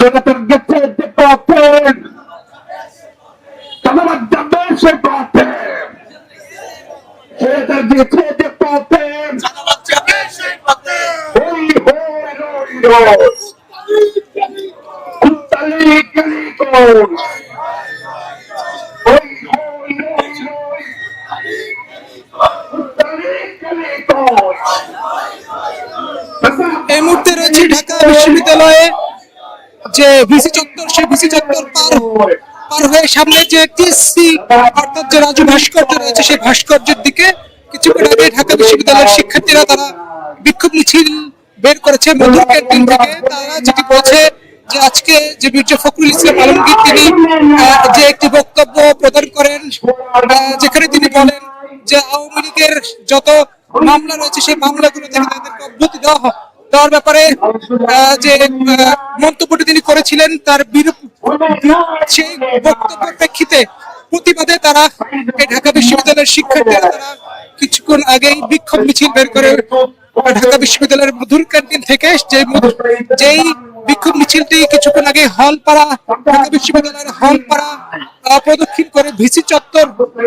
Jonathan VC চত্বর, সেই VC চত্বর পার পার হয়ে সামনে যে টিএসসি অর্থাৎ যে রাজু ভাস্কর্য রয়েছে, সেই ভাস্কর্যের দিকে কিছুক্ষণ আগে ঢাকা বিশ্ববিদ্যালয়ের শিক্ষার্থীরা তারা বিক্ষোভ মিছিল বের করেছে মধুর ক্যান্টিন থেকে। তারা যেটি বলছে যে আজকে যে মির্জা ফখরুল ইসলাম আলমগীর তিনি যে একটি বক্তব্য প্রদান করেন যেখানে তিনি বলেন যে আওয়ামী লীগের যত মামলা রয়েছে, সেই মামলাগুলো থেকে তাদেরকে অব্যাহতি দেওয়া দেওয়ার ব্যাপারে যে মন্তব্যটি তিনি করেছিলেন, তার বক্তব্যের প্রেক্ষিতে প্রতিবাদে তারা ঢাকা বিশ্ববিদ্যালয়ের শিক্ষার্থীরা তারা কিছুক্ষণ আগেই বিক্ষোভ মিছিল বের করে ঢাকা বিশ্ববিদ্যালয়ের মধুর ক্যান্টিন থেকে যে যেই বিক্ষোভ মিছিলটি কিছুক্ষণ আগে হলপাড়া, ঢাকা বিশ্ববিদ্যালয়ের হলপাড়া প্রদক্ষিণ করে ভিসি চত্বর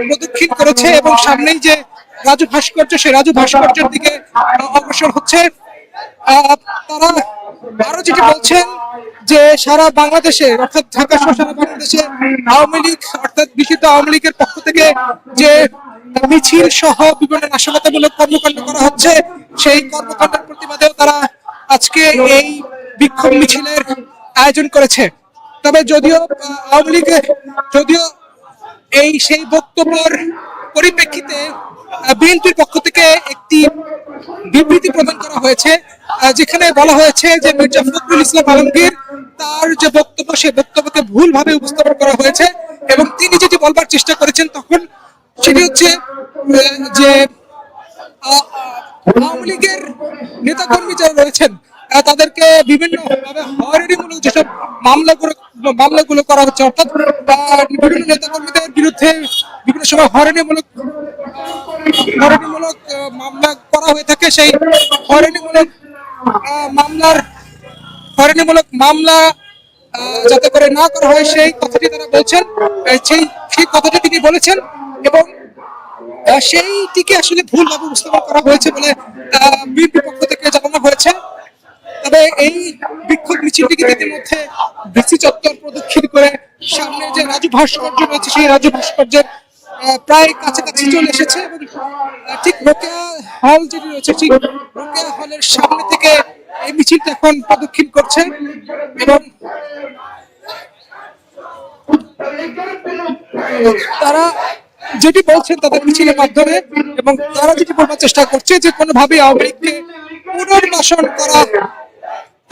প্রদক্ষিণ করেছে এবং সামনেই যে রাজু ভাস্কর্য, সেই রাজু ভাস্কর্যের দিকে অগ্রসর হচ্ছে। তারা আরও যেটি বলছেন যে সারা বাংলাদেশে, অর্থাৎ ঢাকা সহ সারা বাংলাদেশে আওয়ামী লীগ, অর্থাৎ বিশিষ্ট আওয়ামী লীগের পক্ষ থেকে যে মিছিল সহ বিভিন্ন নাশকতামূলক কর্মকাণ্ড করা হচ্ছে, সেই কর্মকাণ্ডের প্রতিবাদেও তারা আজকে এই বিক্ষোভ মিছিলের আয়োজন করেছে। তবে যদিও, আওয়ামী যদিও এই সেই বক্তব্যের পরিপ্রেক্ষিতে বিএনপির পক্ষ থেকে একটি বিবৃতি প্রদান করা হয়েছে যেখানে বলা হয়েছে যে মির্জা ফখরুল ইসলাম আলমগীর তার যে বক্তব্য সেই বক্তব্যকে ভুলভাবে উপস্থাপন করা হয়েছে এবং তিনি যেটি বলবার চেষ্টা করেছেন তখন সেটি হচ্ছে যে আওয়ামী লীগের নেতাকর্মী যারা রয়েছেন তাদেরকে বিভিন্ন ভাবে যেসব মামলাগুলো মামলাগুলো করা হচ্ছে অর্থাৎ বিভিন্ন নেতাকর্মীদের বিরুদ্ধে বিভিন্ন সময় হয়রানিমূলক আহ, মামলা করা হয়ে থাকে। সেই হয়রানিমূলক আহ, মামলার হয়রানিমূলক মামলা যাতে করে না করা হয় সেই কথাটি তারা বলছেন সেই সেই কথাটি তিনি বলেছেন এবং সেইটিকে আসলে ভুলভাবে উপস্থাপন করা হয়েছে বলে বিএনপি পক্ষ থেকে জানানো হয়েছে। তবে এই বিক্ষোভ মিছিলটিকে ইতিমধ্যে ভিসি চত্বর প্রদক্ষিণ করে সামনে যে রাজু ভাস্কর্য রয়েছে, সেই রাজু ভাস্কর্যের প্রায় কাছাকাছি চলে এসেছে এবং ঠিক রোকেয়া হল যেটি রয়েছে, ঠিক রোকেয়া হলের সামনে থেকে এই মিছিলটা এখন প্রদক্ষিণ করছে এবং তারা যেটি বলছেন তাদের মিছিলের মাধ্যমে এবং তারা যেটি বলবার চেষ্টা করছে যে কোনোভাবে আওয়ামী লীগকে পুনর্বাসন করা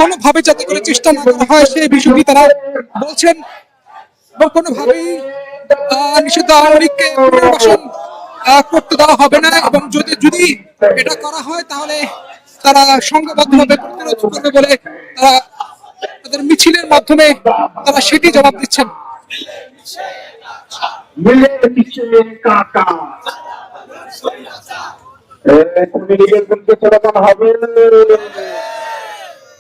কোনোভাবে যাতে করে চেষ্টা না করা হয় সেই বিষয়টি তারা বলছেন কোনোভাবেই পুনর্বাসন করতে দেওয়া হবে না এবং যদি যদি এটা করা হয় তাহলে তারা সংঘবদ্ধভাবে প্রতিরোধ করবে বলে তারা তাদের মিছিলের মাধ্যমে তারা সেটি জবাব দিচ্ছেন। হবে?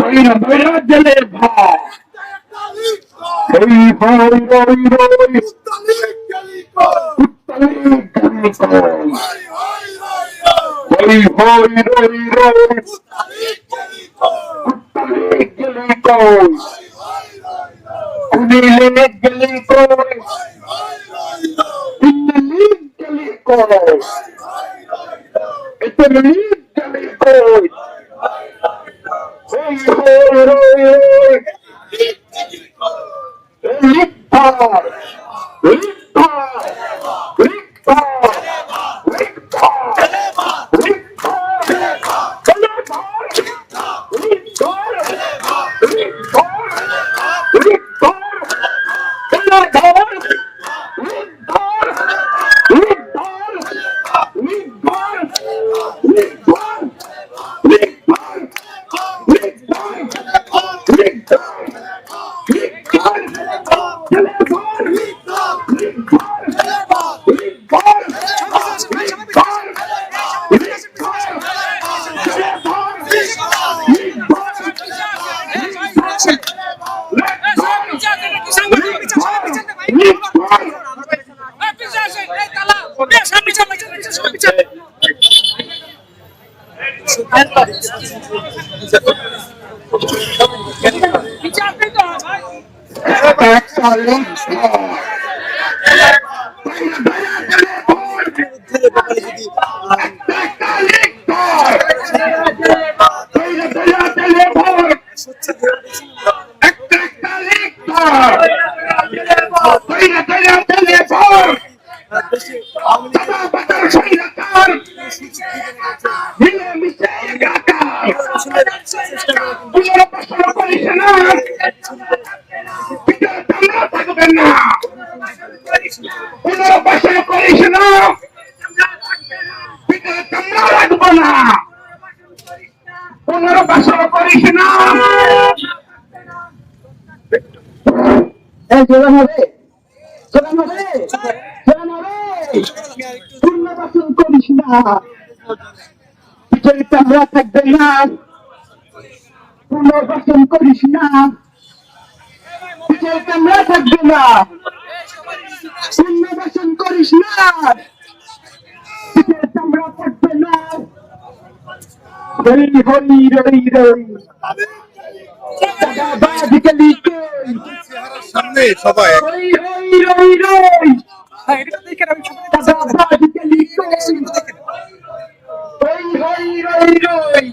ভৈরা ভৈরা দিলে ভর হই হই রই রই উত্তরে গানে কই হই হই রই রই উত্তরে গেলে কই কুমিলে গেলে কই দিল্লি গেলে কই ইতালি গেলে কই হই হই রই রই লিখা লিখা একটা পুনরবাসন করিস না। পুনর্বাসন না। পিঠের কামড়া থাকবে না। পুনর্বাসন করিস না। পিঠের কামড়া থাকবে না। পুনর্বাসন করিস না। পিঠের কামড়া থাকবে না। হরি হরি রই রই বাদিকে লিখে সামনে সবাই হরি হরি রই রই হই রই রই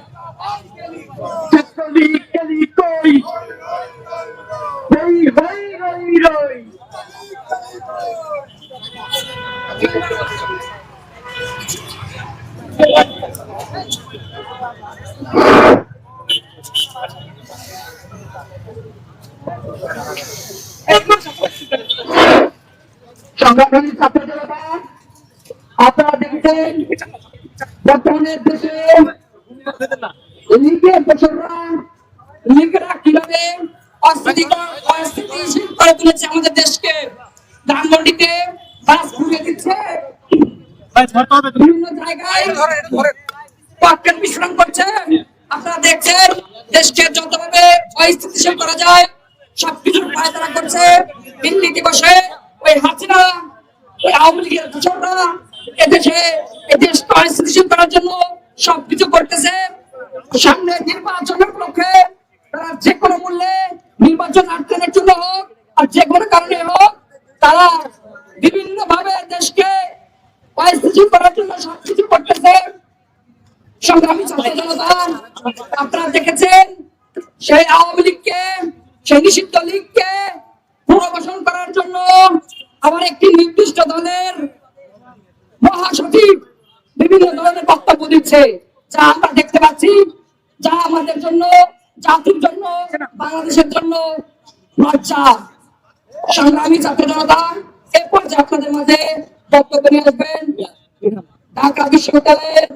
চকলি কলি কই হই হই রই রই সংগ্রামী ছাত্র জনতা আপনারা দেখেছেন বর্তমানে দেশে লীগের দোসররা লিঙ্করা কীভাবে অস্থিতিশীল করে তুলেছে আমাদের দেশকে? ধানমন্ডিতে বাস ঘুরে দিচ্ছে। বিভিন্ন জায়গায় পকেট মিশ্রণ করছে আপনারা দেখছেন দেশকে যতভাবে অস্থিতিশীল করা যায় সবকিছুর পায়তারা করছে দিল্লিতে বসে ওই হাসিনা ওই আওয়ামী দোসররা এদেশে এই দেশকে করার জন্য সবকিছু করতেছে। সামনে নির্বাচনের পক্ষে তারা যে কোনো মূল্যে নির্বাচন আটকানোর জন্য হোক আর যে কোনো কারণে হোক, তারা বিভিন্ন ভাবে দেশকে অস্থিতিশীল করার জন্য সবকিছু করতেছে। সংগ্রামী ছাত্র জনতা, আপনারা দেখেছেন সেই আওয়ামী লীগকে, সেই নিষিদ্ধ লীগকে পুনর্বাসন করার জন্য আবার একটি নির্দিষ্ট দলের মহাসচিব বিভিন্ন ধরনের বক্তব্য দিচ্ছে, যা আমরা দেখতে পাচ্ছি, যা আমাদের জন্য, জাতির জন্য, বাংলাদেশের জন্য লজ্জা। সংগ্রামী ছাত্র জনতা এ পর্যায়ে আপনাদের মাঝে বক্তব্য নিয়ে আসবেন, ঢাকা বিশ্ববিদ্যালয়ের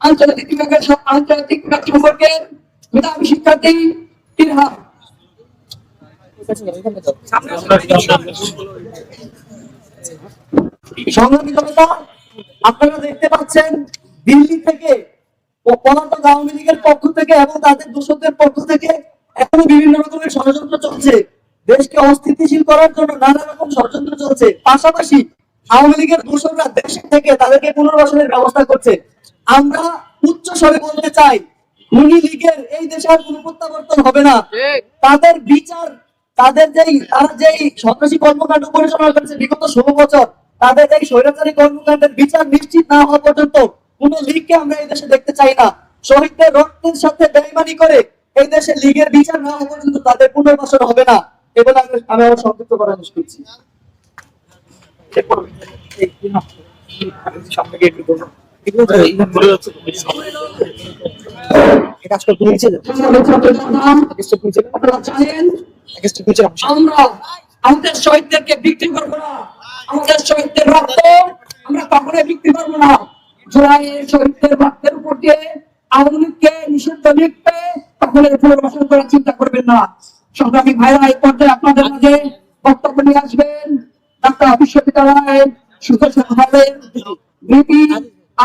আন্তর্জাতিক বিভাগের আন্তর্জাতিক বিভাগ সম্পর্কে মেধাবী শিক্ষার্থী ইরহাম সংগ্রামী জনতা আপনারা দেখতে পাচ্ছেন দিল্লি থেকে পলাতক আওয়ামী লীগের পক্ষ থেকে এবং তাদের দোষকদের পক্ষ থেকে এখনও বিভিন্ন রকমের ষড়যন্ত্র চলছে। দেশকে অস্থিতিশীল করার জন্য নানা রকম ষড়যন্ত্র চলছে। পাশাপাশি আওয়ামী লীগের দোষকরা দেশ থেকে তাদেরকে পুনর্বাসনের ব্যবস্থা করছে। আমরা উচ্চ স্বরে বলতে চাই খুনি লীগের এই দেশে আর কোনো প্রত্যাবর্তন হবে না। তাদের বিচার তাদের যেই তারা যেই সন্ত্রাসী কর্মকাণ্ড পরিচালনা করেছে বিগত ষোলো বছর তাদের এই স্বৈরাচারী কর্মকাণ্ডের বিচার নিশ্চিত না হওয়া পর্যন্ত কোন লীগকে আমরা এই দেশে দেখতে চাই না। শহীদদের রক্তের সাথে বেইমানি করে এই দেশে লীগের বিচার না হওয়া পর্যন্ত তাদের পুনর্বাসন হবে না এবং আমি আমি আমার সংক্ষিপ্ত করা শেষ করছি। আমরা আমাদের শহীদদেরকে বিক্রি করব না। আমাদের শহীদদের রক্ত আমরা কখনোই বিক্রি করব না। জুলাইয়ের শহীদদের রক্তের উপর দিয়ে আওয়ামী নিষিদ্ধ লিখতে কখনোই পুনর্বাসন করার চিন্তা করবেন না। সংগ্রামী ভাইরা, এই পর্যায়ে আপনাদের মাঝে বক্তব্য নিয়ে আসবেন বিশ্ববিদ্যালয়ের সুদর্শন হলের ভিপি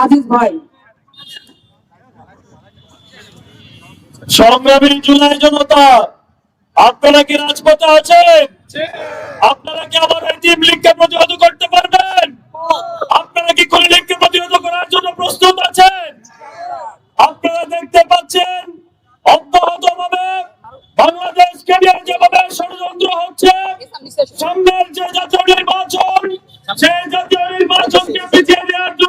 আজিজ ভাই। সংগ্রামী জুলাই জনতা, আপনারা কি রাজপথে আছেন? আপনারা কি আবার এই টিম লিগকে প্রতিহত করতে পারবেন? আপনারা কি কোন লিগকে প্রতিহত করার জন্য প্রস্তুত আছেন? আপনারা দেখতে পাচ্ছেন, অব্যাহত ভাবে বাংলাদেশকে নিয়ে যেভাবে ষড়যন্ত্র হচ্ছে, সামনের যে জাতীয় নির্বাচন, সেই জাতীয় নির্বাচনকে পিছিয়ে দেওয়ার জন্য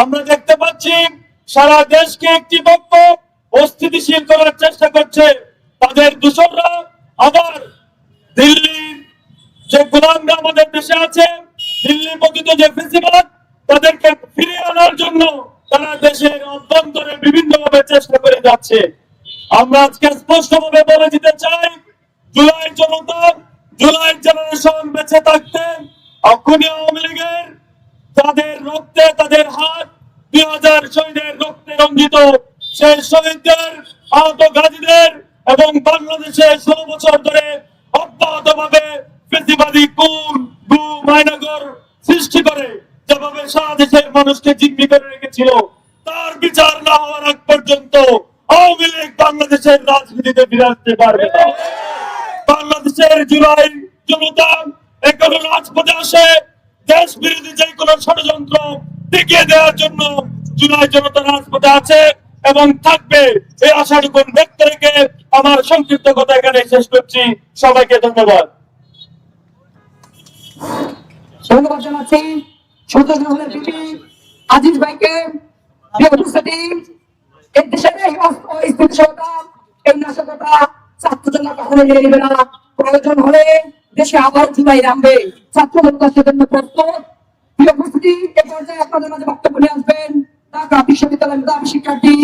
আমরা দেখতে পাচ্ছি সারা দেশকে একটি পক্ষ অস্থিতিশীল করার চেষ্টা করছে। তাদের দূষণরা আবার দিল্লির যে গোলামরা আমাদের দেশে আছে দিল্লি পতিত যে ফেসিবাদ তাদেরকে ফিরিয়ে আনার জন্য তারা দেশের অভ্যন্তরে বিভিন্ন ভাবে চেষ্টা করে যাচ্ছে। আমরা আজকে স্পষ্ট ভাবে বলে দিতে চাই, জুলাই জনতা, জুলাই জেনারেশন বেঁচে থাকতে অক্ষুণী আওয়ামী লীগের তাদের রক্তে তাদের হাত দুই হাজার শহীদের রক্তে রঞ্জিত সেই শহীদদের, আহত গাজীদের এবং বাংলাদেশে ষোলো বছর ধরে অব্যাহত ভাবে ফেসিবাদী কুল গু মাইনাগর সৃষ্টি করে। যেভাবে সারা দেশের মানুষকে জিম্মি করে রেখেছিল, তার বিচার না হওয়ার আগ পর্যন্ত আওয়ামী লীগ বাংলাদেশের রাজনীতিতে বিরাজতে পারবে না। বাংলাদেশের জুলাই জনতা এখনও রাজপথে আসে দেশ বিরোধী যে কোনো ষড়যন্ত্র টিকিয়ে দেওয়ার জন্য জুলাই জনতা রাজপথে আছে এবং থাকবে। এই আশাটুকু ব্যক্ত রেখে আমার সংক্ষিপ্ত কথা এখানে শেষ করছি। সবাইকে ধন্যবাদ। ধন্যবাদ জানাচ্ছি। প্রয়োজন হলে দেশে আবার জুলাই নামবে। ছাত্র সেজন্য প্রস্তুত। আপনাদের মাঝে বক্তব্য নিয়ে আসবেন ঢাকা বিশ্ববিদ্যালয়ের মেধাবী শিক্ষার্থী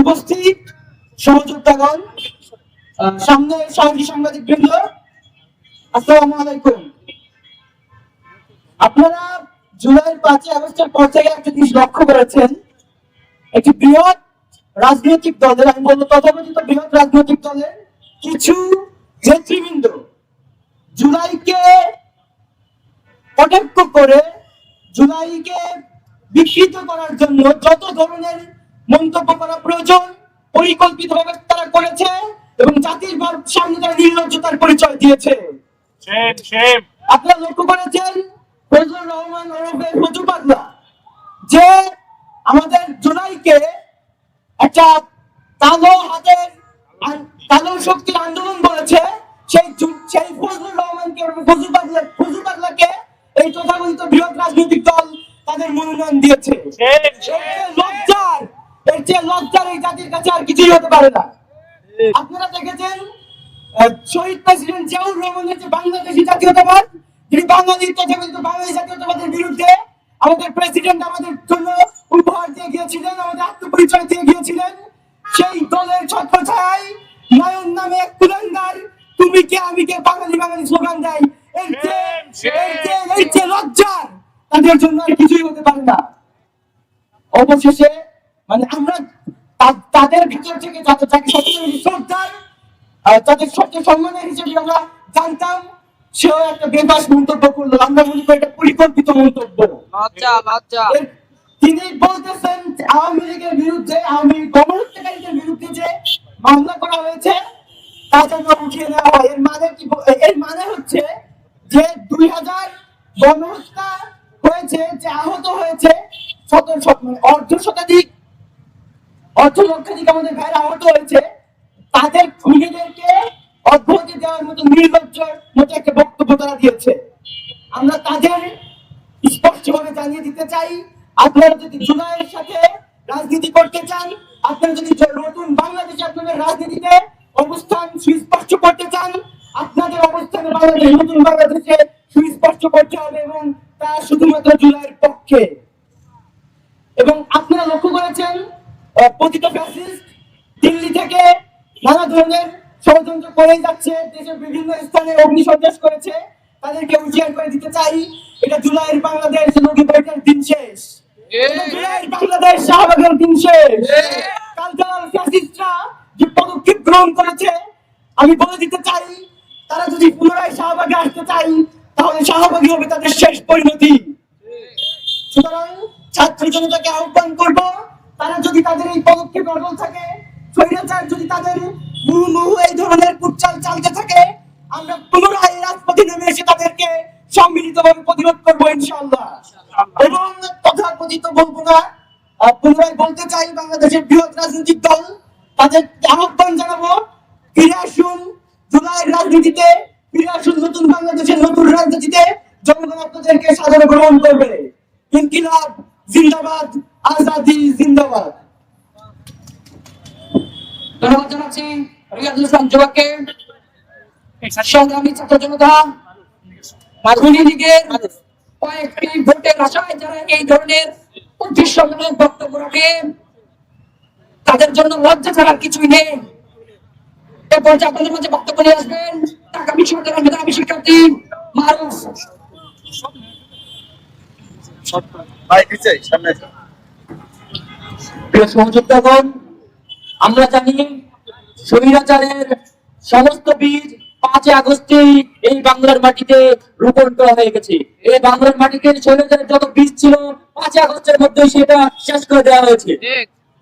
উপস্থিত সহযোদ্ধাগণ সামনে সাংবাদিক বৃন্দ আপনারা জুলাইয়ের পাঁচই আগস্টের পর থেকে একটা জিনিস লক্ষ্য করেছেন, একটি বৃহৎ রাজনৈতিক দলের, আমি বলব তথাকথিত বৃহৎ রাজনৈতিক দলের কিছু নেতৃবৃন্দ জুলাইকে কটাক্ষ করে, জুলাইকে বিকৃত করার জন্য যত ধরনের মন্তব্য করা প্রয়োজন, পরিকল্পিতভাবে তারা করেছে এবং জাতির সামনে তারা নির্লজ্জতার পরিচয় দিয়েছে। আপনারা লক্ষ্য করেছেন? ফজলুর রহমান ওরফে ফজু পাগলা যে আমাদের জুলাইকে একটা কালো হাতের কালো শক্তির আন্দোলন বলেছে সেই সেই ফজলুর রহমানকে ফজু পাগলা ফজু পাগলাকে এই তথাকথিত বৃহৎ রাজনৈতিক দল তাদের মনোনয়ন দিয়েছে। লজ্জার এর চেয়ে লজ্জার এই জাতির কাছে আর কিছুই হতে পারে না। আপনারা দেখেছেন শহীদ প্রেসিডেন্ট জিয়াউর রহমানের যে বাংলাদেশি জাতীয়তাবাদ, যিনি বাঙালির তথাকথিত বাঙালি জাতীয়তাবাদের বিরুদ্ধে আমাদের প্রেসিডেন্ট আমাদের জন্য উপহার দিয়ে গিয়েছিলেন, আমাদের আত্মপরিচয় দিয়ে গিয়েছিলেন, সেই দলের ছত্রছায়ায় নয়ন নামে এক কুলাঙ্গার, তুমি কে? আমি কে? বাঙালি বাঙালি স্লোগান দেয়। এর চেয়ে লজ্জার, তাদের জন্য আর কিছুই হতে পারে না। অবশেষে মানে আমরা তাদের ভিতর থেকে যাতে বেশি শ্রদ্ধার আর তাদের সবচেয়ে সম্মানের হিসেবে আমরা জানতাম সেও একটা বেবাস মন্তব্য করল আমরা মনে করি এটা পরিকল্পিত মন্তব্য। এর- তিনি বলতেছেন আওয়ামী লীগের বিরুদ্ধে আওয়ামী লীগ গণহত্যাকারীদের বিরুদ্ধে যে মামলা করা হয়েছে তা যেন উঠিয়ে নেওয়া হয়। এর মানে কি এর মানে হচ্ছে যে দুই হাজার গণহত্যা হয়েছে যে আহত হয়েছে শত শত মানে অর্ধ শতাধিক অর্ধ লক্ষাধিক আমাদের ভাইয়ের আহত হয়েছে তাদের নিজেদেরকে অব্যাহতি দেওয়ার মতো নির্লজ্জ মতো একটা বক্তব্য তারা দিয়েছে। আমরা তাদের স্পষ্টভাবে জানিয়ে দিতে চাই, আপনারা যদি জুলাইয়ের সাথে রাজনীতি করতে চান, আপনারা যদি নতুন বাংলাদেশে আপনাদের রাজনীতিতে অবস্থান সুস্পষ্ট করতে চান, আপনাদের অবস্থান বাংলাদেশ নতুন বাংলাদেশে সুস্পষ্ট করতে হবে এবং তা শুধুমাত্র জুলাইয়ের পক্ষে। এবং আপনারা লক্ষ্য করেছেন দিল্লি থেকে নানা ধরনের ষড়যন্ত্র করেই যাচ্ছে, দেশের বিভিন্ন স্থানে অগ্নিসন্ত্রাস করেছে। তাদেরকে হুঁশিয়ার করে দিতে চাই। এটা জুলাইয়ের বাংলাদেশ নদী বৈঠক দিন শেষ। জুলাইয়ের বাংলাদেশ শাহবাগের দিন শেষ। কালচারাল ফ্যাসিস্টরা যে পদক্ষেপ গ্রহণ করেছে আমি বলে দিতে চাই তারা যদি পুনরায় শাহবাগে আসতে চাই তাহলে শাহবাগই হবে তাদের শেষ পরিণতি। সুতরাং ছাত্র জনতাকে আহ্বান করব তারা যদি তাদের এই পদক্ষেপ অটল থাকে স্বৈরাচার যদি তাদের মুহুর্মুহু এই ধরনের কুটচাল চালতে থাকে আমরা পুনরায় রাজপথে নেমে এসে তাদেরকে সম্মিলিতভাবে প্রতিরোধ করব ইনশাআল্লাহ। এবং তথাকথিত বলব না পুনরায় বলতে চাই বাংলাদেশের বৃহৎ রাজনৈতিক দল। তাদের আহ্বান জানাব ফিরে আসুন জুলাইয়ের রাজনীতিতে ফিরে আসুন নতুন বাংলাদেশের নতুন রাজনীতিতে। জনগণ আপনাদেরকে সাদরে গ্রহণ করবে। ইনকিলাব জিন্দাবাদ আজাদি জিন্দাবাদ। ধন্যবাদ জানাচ্ছি রিয়াজুল ইসলাম যুবককে। সংগ্রামী ছাত্র জনতা মাধুরী লীগের কয়েকটি ভোটের আশায় যারা এই ধরনের উদ্দেশ্যমূলক বক্তব্য রাখে তাদের জন্য লজ্জা ছাড়ার কিছুই নেই এ পর্যায়ে আপনাদের মাঝে বক্তব্য নিয়ে আসবেন ঢাকা বিশ্ববিদ্যালয়ের মেধাবী শিক্ষার্থী মারুফ। প্রিয় আমরা জানি স্বৈরাচারের সমস্ত বীজ পাঁচই আগস্টেই এই বাংলার মাটিতে রোপণ করা হয়ে গেছে। এই বাংলার মাটিতে স্বৈরাচারের যত বীজ ছিল, পাঁচই আগস্টের মধ্যে সেটা শেষ করে দেওয়া হয়েছে।